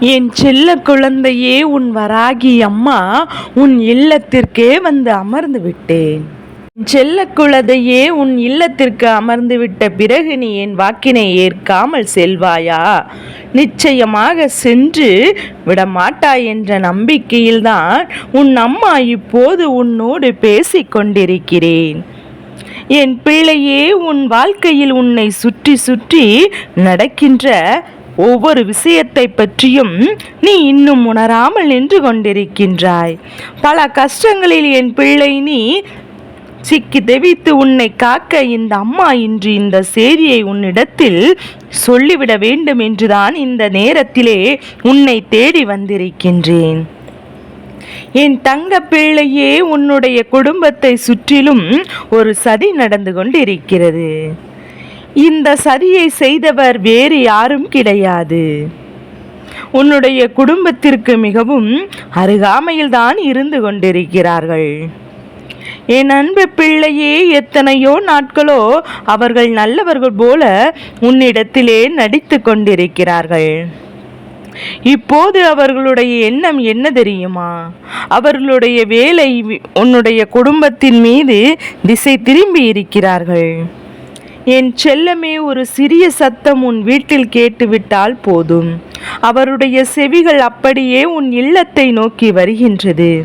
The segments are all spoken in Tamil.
என் செல்ல குழந்தையே உன் வராகி அம்மா உன் இல்லத்திற்கே வந்து அமர்ந்து விட்டேன். செல்ல குழந்தையே உன் இல்லத்திற்கு அமர்ந்து விட்ட பிறகு நீ என் வாக்கினை ஏற்காமல் செல்வாயா? நிச்சயமாக சென்று விடமாட்டாய் என்ற நம்பிக்கையில்தான் உன் அம்மா இப்போது உன்னோடு பேசிக் கொண்டிருக்கிறேன். என் பிள்ளையே உன் வாழ்க்கையில் உன்னை சுற்றி சுற்றி நடக்கின்ற ஒவ்வொரு விஷயத்தை பற்றியும் நீ இன்னும் உணராமல் நின்று கொண்டிருக்கின்றாய். பல கஷ்டங்களில் என் பிள்ளை நீ சிக்கி தெவித்து உன்னை காக்க இந்த அம்மா இன்று இந்த செய்தியை உன்னிடத்தில் சொல்லிவிட வேண்டும் என்றுதான் இந்த நேரத்திலே உன்னை தேடி வந்திருக்கின்றேன். என் தங்க பிள்ளையே உன்னுடைய குடும்பத்தை சுற்றிலும் ஒரு சதி நடந்து கொண்டிருக்கிறது. இந்த சதியை செய்தவர் வேறு யாரும் கிடையாது. உன்னுடைய குடும்பத்திற்கு மிகவும் அருகாமையில்தான் இருந்து கொண்டிருக்கிறார்கள். என் அன்பு பிள்ளையே எத்தனையோ நாட்களோ அவர்கள் நல்லவர்கள் போல உன்னிடத்திலே நடித்து கொண்டிருக்கிறார்கள். இப்போது அவர்களுடைய எண்ணம் என்ன தெரியுமா? அவர்களுடைய வேலை உன்னுடைய குடும்பத்தின் மீது திசை திரும்பி இருக்கிறார்கள். என் செல்லமே ஒரு சிறிய சத்தம் உன் வீட்டில் கேட்டுவிட்டால் போதும். அவருடைய செவிகள் அப்படியே உன் இல்லத்தை நோக்கி வருகின்றது.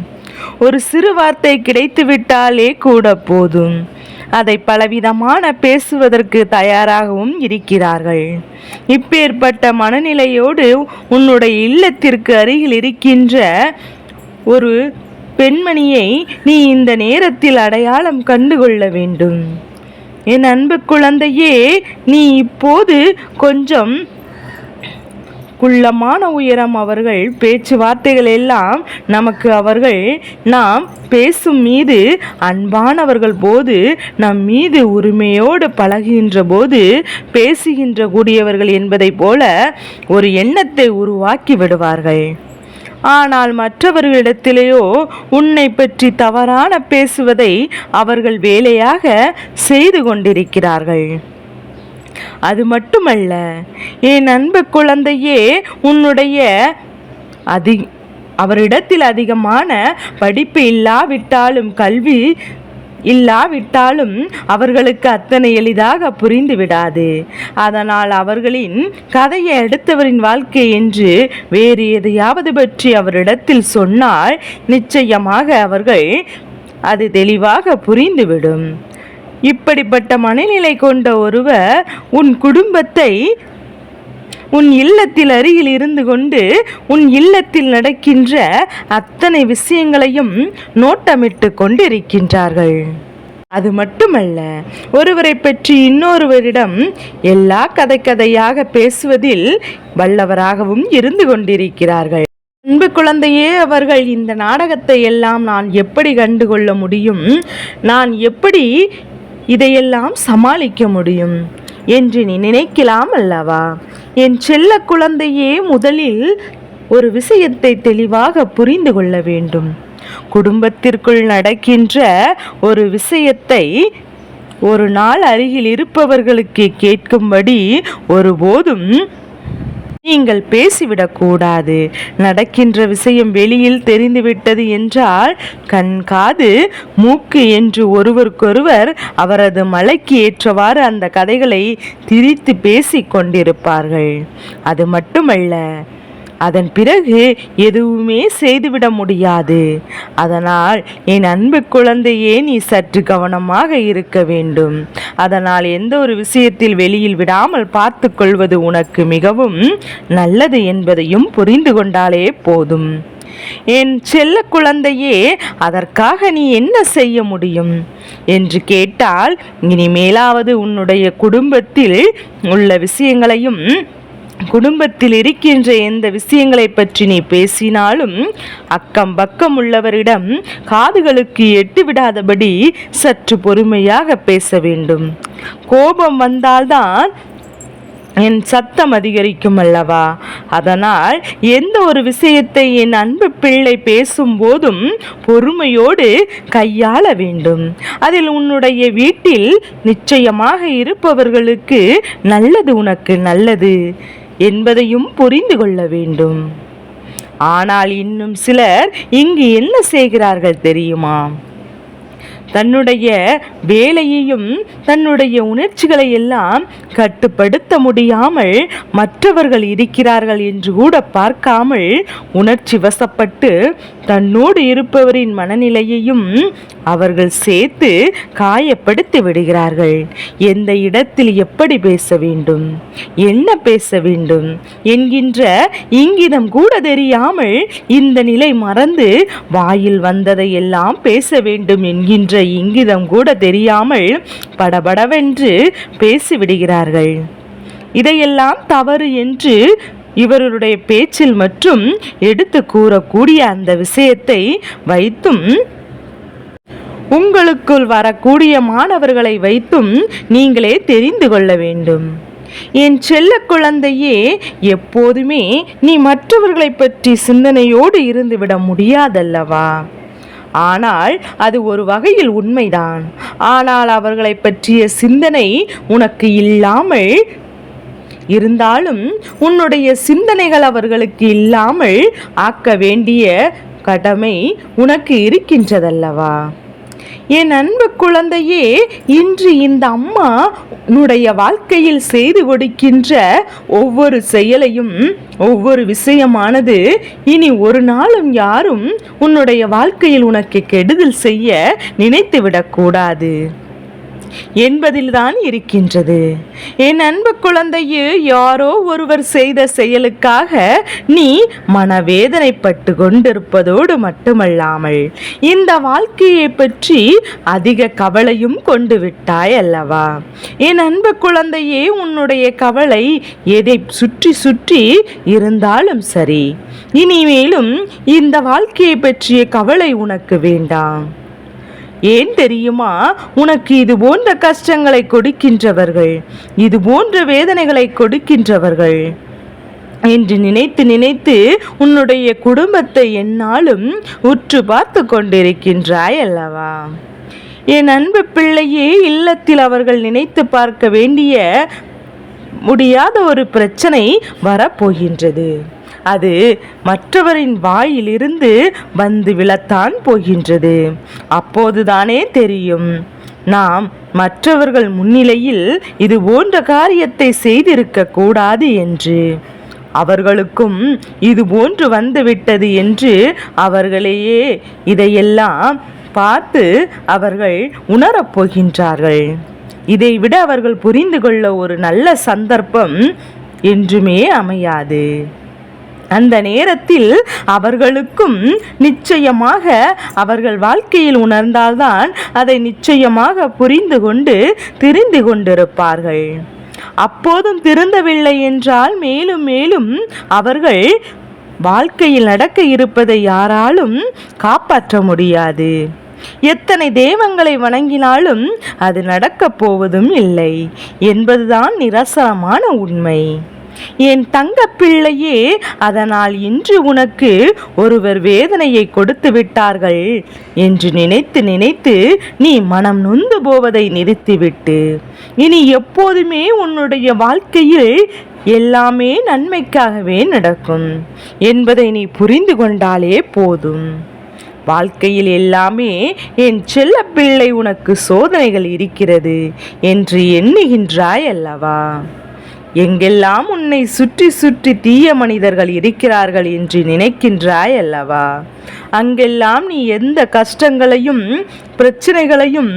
ஒரு சிறு வார்த்தை கிடைத்துவிட்டாலே கூட போதும். அதை பலவிதமான பேசுவதற்கு தயாராகவும் இருக்கிறார்கள். இப்பேற்பட்ட மனநிலையோடு உன்னுடைய இல்லத்திற்கு அருகில் இருக்கின்ற ஒரு பெண்மணியை நீ இந்த நேரத்தில் அடையாளம் கண்டுகொள்ள வேண்டும். என் அன்பு குழந்தையே நீ இப்போது கொஞ்சம் குள்ளமான உயரம் அவர்கள் பேச்சுவார்த்தைகள் எல்லாம் நமக்கு அவர்கள் நாம் பேசும் மீது அன்பானவர்கள் போது நம் மீது உரிமையோடு பழகுகின்ற போது பேசுகின்ற கூடியவர்கள் என்பதைப் போல ஒரு எண்ணத்தை உருவாக்கி விடுவார்கள். ஆனால் மற்றவர்களிடத்திலேயோ உன்னை பற்றி தவறான பேசுவதை அவர்கள் வேலையாக செய்து கொண்டிருக்கிறார்கள். அது மட்டுமல்ல என் அன்பு குழந்தையே உன்னுடைய அதி அவரிடத்தில் அதிகமான படிப்பு இல்லாவிட்டாலும் கல்வி இல்லாவிட்டாலும் அவர்களுக்கு அத்தனை எளிதாக புரிந்து விடாது. அதனால் அவர்களின் கதையை அடுத்தவரின் வாழ்க்கை என்று வேறு எதையாவது பற்றி அவரிடத்தில் சொன்னால் நிச்சயமாக அவர்கள் அது தெளிவாக புரிந்துவிடும். இப்படிப்பட்ட மனநிலை கொண்ட ஒருவர் உன் குடும்பத்தை உன் இல்லத்தில் அருகில் இருந்து கொண்டு உன் இல்லத்தில் நடக்கின்ற அத்தனை விஷயங்களையும் நோட்டமிட்டு கொண்டிருக்கின்றார்கள். அது மட்டுமல்ல ஒருவரை பற்றி இன்னொருவரிடம் எல்லா கதை கதையாக பேசுவதில் வல்லவராகவும் இருந்து கொண்டிருக்கிறார்கள். அன்பு குழந்தையே அவர்கள் இந்த நாடகத்தை எல்லாம் நான் எப்படி கண்டுகொள்ள முடியும்? நான் எப்படி இதையெல்லாம் சமாளிக்க முடியும்? என்று நீ நினைக்கலாம் அல்லவா என் செல்ல குழந்தையே முதலில் ஒரு விஷயத்தை தெளிவாக புரிந்து கொள்ள வேண்டும். குடும்பத்திற்குள் நடக்கின்ற ஒரு விஷயத்தை ஒரு நாள் அருகில் இருப்பவர்களுக்கு கேட்கும்படி ஒருபோதும் நீங்கள் பேசிவிடக்கூடாது. நடக்கின்ற விஷயம் வெளியில் தெரிந்துவிட்டது என்றால் கண் காது மூக்கு என்று ஒருவருக்கொருவர் அவரது மலைக்கு ஏற்றவாறு அந்த கதைகளை திரித்து பேசி கொண்டிருப்பார்கள் அது மட்டுமல்ல அதன் பிறகு எதுவுமே செய்துவிட முடியாது. அதனால் என் அன்பு குழந்தையே நீ சற்று கவனமாக இருக்க வேண்டும். அதனால் எந்த ஒரு விஷயத்தில் வெளியில் விடாமல் பார்த்து கொள்வது உனக்கு மிகவும் நல்லது என்பதையும் புரிந்து கொண்டாலே போதும். என் செல்ல குழந்தையே அதற்காக நீ என்ன செய்ய முடியும்? என்று கேட்டால் இனிமேலாவது உன்னுடைய குடும்பத்தில் உள்ள விஷயங்களையும் குடும்பத்தில் இருக்கின்ற எந்த விஷயங்களை பற்றி நீ பேசினாலும் அக்கம் பக்கம் உள்ளவரிடம் காதுகளுக்கு எட்டு விடாதபடி சற்று பொறுமையாக பேச வேண்டும். கோபம் வந்தால்தான் என் சத்தம் அதிகரிக்கும் அல்லவா? அதனால் எந்த ஒரு விஷயத்தை என் அன்பு பிள்ளை பேசும்போதும் பொறுமையோடு கையாள வேண்டும். அதில் உன்னுடைய வீட்டில் நிச்சயமாக இருப்பவர்களுக்கு நல்லது உனக்கு நல்லது. என்பதையும் புரிந்து கொள்ள வேண்டும். ஆனால் இன்னும் சிலர் இங்கு என்ன செய்கிறார்கள் தெரியுமா? தன்னுடைய வேலையையும் தன்னுடைய உணர்ச்சிகளை எல்லாம் கட்டுப்படுத்த முடியாமல் மற்றவர்கள் இருக்கிறார்கள் என்று கூட பார்க்காமல் உணர்ச்சி வசப்பட்டு தன்னோடு இருப்பவரின் மனநிலையையும் அவர்கள் சேர்த்து காயப்படுத்தி விடுகிறார்கள். எந்த இடத்தில் எப்படி பேச வேண்டும்? என்ன பேச வேண்டும்? என்கின்ற இங்கிதம் கூட தெரியாமல் இந்த நிலை மறந்து வாயில் வந்ததை எல்லாம் பேச வேண்டும் என்கின்ற இங்கிதம் கூட தெரியாமல் படபடவென்று பேசிவிடுகிறார்கள். இதையெல்லாம் தவறு என்று இவர்களுடைய பேச்சில் மற்றும் எடுத்து கூறக்கூடிய அந்த விஷயத்தை வைத்தும் உங்களுக்குள் வரக்கூடிய மாணவர்களை வைத்தும் நீங்களே தெரிந்து கொள்ள வேண்டும். என் செல்ல குழந்தையே எப்போதுமே நீ மற்றவர்களை பற்றி சிந்தனையோடு இருந்துவிட முடியாதல்லவா? ஆனால் அது ஒரு வகையில் உண்மைதான். ஆனால் அவர்களை பற்றிய சிந்தனை உனக்கு இல்லாமல் இருந்தாலும் உன்னுடைய சிந்தனைகள் அவர்களுக்கு இல்லாமல் ஆக்க வேண்டிய கடமை உனக்கு இருக்கின்றதல்லவா? என் அன்பு குழந்தையே இன்று இந்த அம்மா உன்னுடைய வாழ்க்கையில் செய்து கொடுக்கின்ற ஒவ்வொரு செயலையும் ஒவ்வொரு விஷயமானது இனி ஒரு நாளும் யாரும் உன்னுடைய வாழ்க்கையில் உனக்கு கெடுதல் செய்ய நினைத்து விடக்கூடாது என்பதில்தான் இருக்கின்றது. என் அன்பு குழந்தையே யாரோ ஒருவர் செய்த செயலுக்காக நீ மனவேதனைப்பட்டு கொண்டிருப்பதோடு மட்டுமல்லாமல் இந்த வாழ்க்கையை பற்றி அதிக கவலையும் கொண்டு விட்டாய் அல்லவா? என் அன்பு குழந்தையே உன்னுடைய கவலை எதை சுற்றி சுற்றி இருந்தாலும் சரி. இனிமேலும் இந்த வாழ்க்கையை பற்றிய கவலை உனக்கு வேண்டாம். ஏன் தெரியுமா? உனக்கு இது போன்ற கஷ்டங்களை கொடுக்கின்றவர்கள் இது போன்ற வேதனைகளை கொடுக்கின்றவர்கள். என்று நினைத்து நினைத்து உன்னுடைய குடும்பத்தை என்னாலும் உற்று பார்த்து கொண்டிருக்கின்றாய் அல்லவா? என் அன்பு பிள்ளையே இல்லத்தில் அவர்கள் நினைத்து பார்க்க வேண்டிய முடியாத ஒரு பிரச்சனை வரப்போகின்றது. அது மற்றவரின் வாயிலிருந்து வந்து விழத்தான் போகின்றது. அப்போதுதானே தெரியும். நாம் மற்றவர்கள் முன்னிலையில் இது போன்ற காரியத்தை செய்திருக்க கூடாது என்று. அவர்களுக்கும் இது போன்று வந்துவிட்டது என்று அவர்களையே இதையெல்லாம் பார்த்து அவர்கள் உணரப் போகின்றார்கள். இதைவிட அவர்கள் புரிந்து கொள்ள ஒரு நல்ல சந்தர்ப்பம் என்றுமே அமையாது. அந்த நேரத்தில் அவர்களுக்கும் நிச்சயமாக அவர்கள் வாழ்க்கையில் உணர்ந்தால்தான் அதை நிச்சயமாக புரிந்து கொண்டு திரிந்து கொண்டிருப்பார்கள். அப்போதும் திருந்தவில்லை என்றால் மேலும் மேலும் அவர்கள் வாழ்க்கையில் நடக்க இருப்பதை யாராலும் காப்பாற்ற முடியாது. எத்தனை தெய்வங்களை வணங்கினாலும் அது நடக்கப் போவதும் இல்லை என்பதுதான் நிரசனமான உண்மை. என் தங்க பிள்ளையே அதனால் இன்று உனக்கு ஒருவர் வேதனையை கொடுத்து விட்டார்கள் என்று நினைத்து நினைத்து நீ மனம் நொந்து போவதை நிறுத்திவிட்டு. இனி எப்போதுமே உன்னுடைய வாழ்க்கையில் எல்லாமே நன்மைக்காகவே நடக்கும் என்பதை நீ புரிந்து கொண்டாலே போதும். வாழ்க்கையில் எல்லாமே என் செல்ல பிள்ளை உனக்கு சோதனைகள் இருக்கிறது என்று எண்ணுகின்றாய் அல்லவா எங்கெல்லாம் உன்னை சுற்றி சுற்றி தீய மனிதர்கள் இருக்கிறார்கள் என்று நினைக்கின்றாய் அல்லவா? அங்கெல்லாம் நீ எந்த கஷ்டங்களையும் பிரச்சனைகளையும்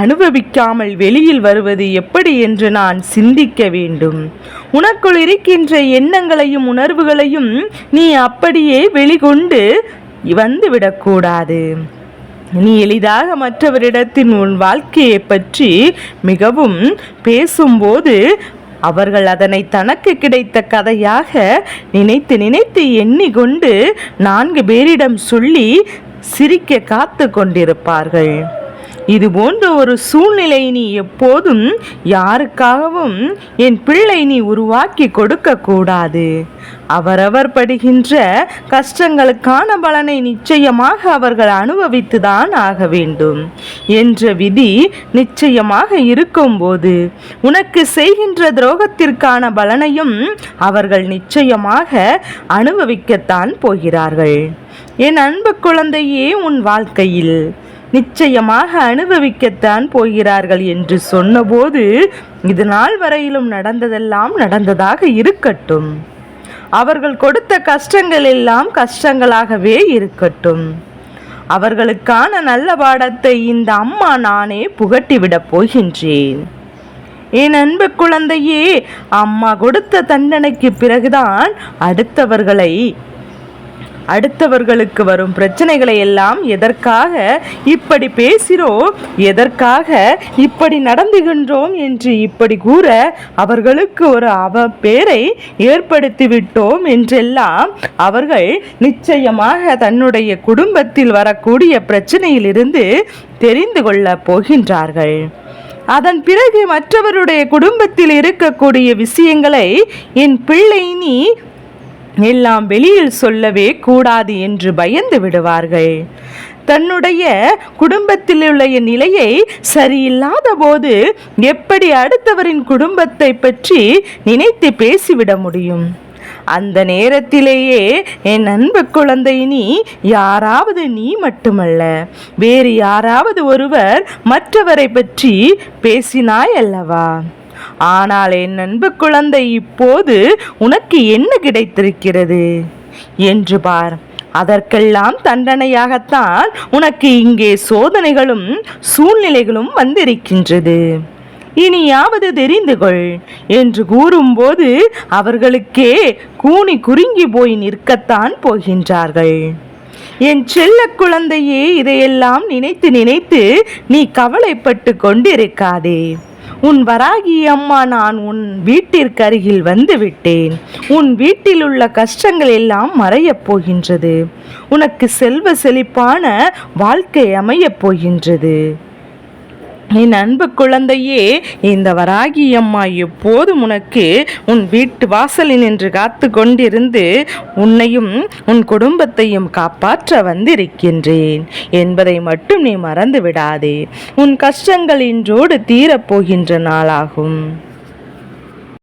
அனுபவிக்காமல் வெளியில் வருவது எப்படி என்று நான் சிந்திக்க வேண்டும். உனக்குள் இருக்கின்ற எண்ணங்களையும் உணர்வுகளையும் நீ அப்படியே வெளிகொண்டு வந்துவிடக்கூடாது. நீ எளிதாக மற்றவரிடத்தின் உன் வாழ்க்கையை பற்றி மிகவும் பேசும்போது அவர்கள் அதனை தனக்கு கிடைத்த கதையாக நினைத்து நினைத்து எண்ணிக்கொண்டு நான்கு பேரிடம் சொல்லி சிரிக்க காத்து கொண்டிருப்பார்கள் இது போன்ற ஒரு சூழ்நிலை நீ எப்போதும் யாருக்காகவும் என் பிள்ளை நீ உருவாக்கி கொடுக்க கூடாது அவரவர் படுகின்ற கஷ்டங்களுக்கான பலனை நிச்சயமாக அவர்கள் அனுபவித்துதான் ஆக வேண்டும். என்ற விதி நிச்சயமாக இருக்கும்போது உனக்கு செய்கின்ற துரோகத்திற்கான பலனையும் அவர்கள் நிச்சயமாக அனுபவிக்கத்தான் போகிறார்கள். என் அன்பு குழந்தையே உன் வாழ்க்கையில் நிச்சயமாக அனுபவிக்கத்தான் போகிறார்கள் என்று சொன்னபோது இது நாள் வரையிலும் நடந்ததெல்லாம் நடந்ததாக இருக்கட்டும். அவர்கள் கொடுத்த கஷ்டங்கள் எல்லாம் கஷ்டங்களாகவே இருக்கட்டும். அவர்களுக்கான நல்ல பாடத்தை இந்த அம்மா நானே புகட்டிவிடப் போகின்றேன். என் அன்பு குழந்தையே அம்மா கொடுத்த தண்டனைக்கு பிறகுதான் அடுத்தவர்களை அடுத்தவர்களுக்கு வரும் பிரச்சனைகளை எல்லாம் எதற்காக இப்படி பேசுகிறோம் எதற்காக இப்படி நடந்துகின்றோம் என்று இப்படி கூற அவர்களுக்கு ஒரு அவ பேரை ஏற்படுத்திவிட்டோம் என்றெல்லாம் அவர்கள் நிச்சயமாக தன்னுடைய குடும்பத்தில் வரக்கூடிய பிரச்சனையிலிருந்து தெரிந்து கொள்ளப் போகின்றார்கள். அதன் பிறகு மற்றவருடைய குடும்பத்தில் இருக்கக்கூடிய விஷயங்களை என் பிள்ளை நீ எல்லாம் வெளியில் சொல்லவே கூடாது என்று பயந்து விடுவார்கள். தன்னுடைய குடும்பத்தில் உள்ள நிலையை சரியில்லாத போது எப்படி அடுத்தவரின் குடும்பத்தை பற்றி நினைத்து பேசிவிட முடியும்? அந்த நேரத்திலேயே என் அன்பு குழந்தை நீ யாராவது நீ மட்டுமல்ல வேறு யாராவது ஒருவர் மற்றவரை பற்றி பேசினாய் அல்லவா ஆனால் என் அன்பு குழந்தை இப்போது உனக்கு என்ன கிடைத்திருக்கிறது? என்று பார். அதற்கெல்லாம் தண்டனையாகத்தான் உனக்கு இங்கே சோதனைகளும் சூழ்நிலைகளும் வந்திருக்கின்றது. இனியாவது தெரிந்து கொள் என்று கூறும்போது அவர்களுக்கே கூனி குறுங்கி போய் நிற்கத்தான் போகின்றார்கள். என் செல்ல குழந்தையே இதையெல்லாம் நினைத்து நினைத்து நீ கவலைப்பட்டு கொண்டிருக்காதே. உன் வராகி அம்மா நான் உன் வீட்டிற்கு அருகில் வந்து விட்டேன். உன் வீட்டில் உள்ள கஷ்டங்கள் எல்லாம் மறையப் போகின்றது. உனக்கு செல்வ செழிப்பான வாழ்க்கை அமையப் போகின்றது. என் அன்பு குழந்தையே இந்த வராகி அம்மா எப்போதும் உனக்கு உன் வீட்டு வாசலில் நின்று காத்து கொண்டிருந்து உன்னையும் உன் குடும்பத்தையும் காப்பாற்ற வந்திருக்கின்றேன். என்பதை மட்டும் நீ மறந்து விடாதே உன் கஷ்டங்கள் இன்றோடு தீரப்போகின்ற நாளாகும்.